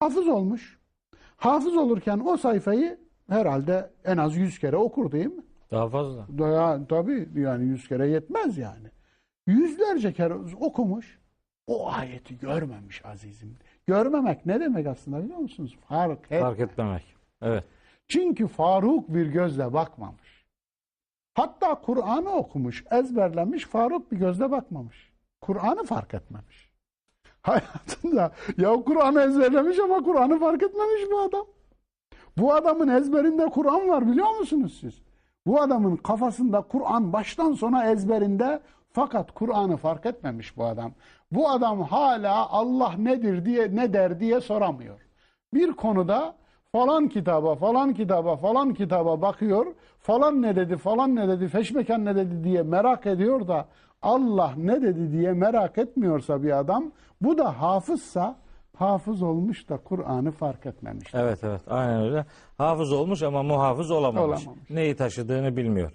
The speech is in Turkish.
Hafız olmuş. Hafız olurken o sayfayı herhalde en az 100 kere okur değil mi? Daha fazla. Ya, tabii yani 100 kere yetmez yani. Yüzlerce kere okumuş. O ayeti görmemiş azizim. Görmemek ne demek aslında biliyor musunuz? Fark, et. Fark etmemek. Evet. Çünkü Faruk bir gözle bakmamış. Hatta Kur'an'ı okumuş, ezberlemiş, Faruk bir gözle bakmamış. Kur'an'ı fark etmemiş. Hayatında ya Kur'an'ı ezberlemiş ama Kur'an'ı fark etmemiş bu adam. Bu adamın ezberinde Kur'an var biliyor musunuz siz? Bu adamın kafasında Kur'an baştan sona ezberinde fakat Kur'an'ı fark etmemiş bu adam. Bu adam hala Allah nedir diye ne der diye soramıyor. Bir konuda falan kitaba, falan kitaba, falan kitaba bakıyor. Falan ne dedi, falan ne dedi, feşmekan ne dedi diye merak ediyor da Allah ne dedi diye merak etmiyorsa bir adam, bu da hafızsa hafız olmuş da Kur'an'ı fark etmemiş. Evet evet aynen öyle. Hafız olmuş ama muhafız olamamış. Olamamış. Neyi taşıdığını bilmiyor.